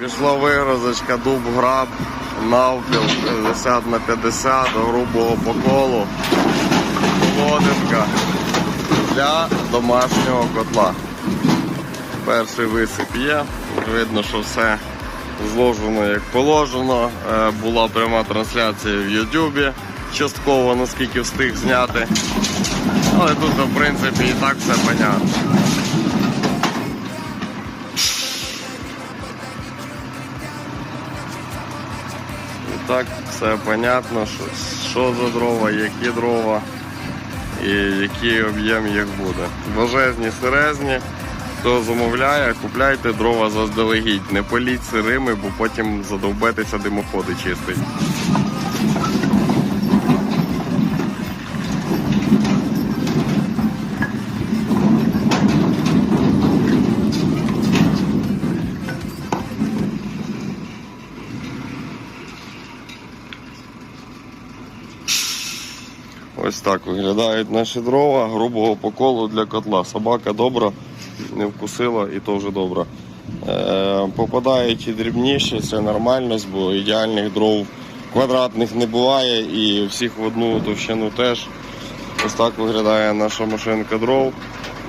Пішла вигрузочка дуб граб, навпіл 50 на 50 грубого поколу, колодинка для домашнього котла. Перший висип є, видно, що все зложено як положено. Е, Була пряма трансляція в Ютубі, частково наскільки встиг зняти. Але тут, в принципі, і так все понятно. Так все понятно, що, що за дрова, які дрова і який об'єм їх буде. Божезні, серезні. Хто замовляє, купляйте дрова заздалегідь. Не політь сирими, бо потім задовбетеся димоходи чистить. Ось так виглядають наші дрова грубого поколу для котла. Собака добра, не вкусила і то вже добре. Е, попадають і дрібніші, це нормальність, бо ідеальних дров квадратних не буває і всіх в одну товщину теж. Ось так виглядає наша машинка дров.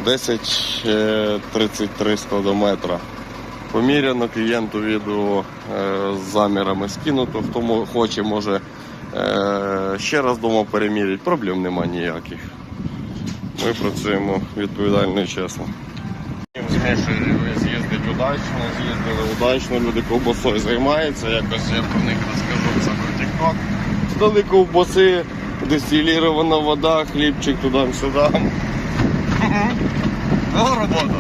10-33 складометра. Поміряно клієнту відео е, з замірами скинуто. Хто хоче, може е, ще раз вдома переміряти. Проблем нема ніяких. Ми працюємо відповідально і чесно. З'їздить удачно, з'їздили удачно, люди ковбасою займаються, якось я про них розкажу про TikTok. Дали ковбаси, дистилірована вода, хлібчик туди-сюди. Ну, робота.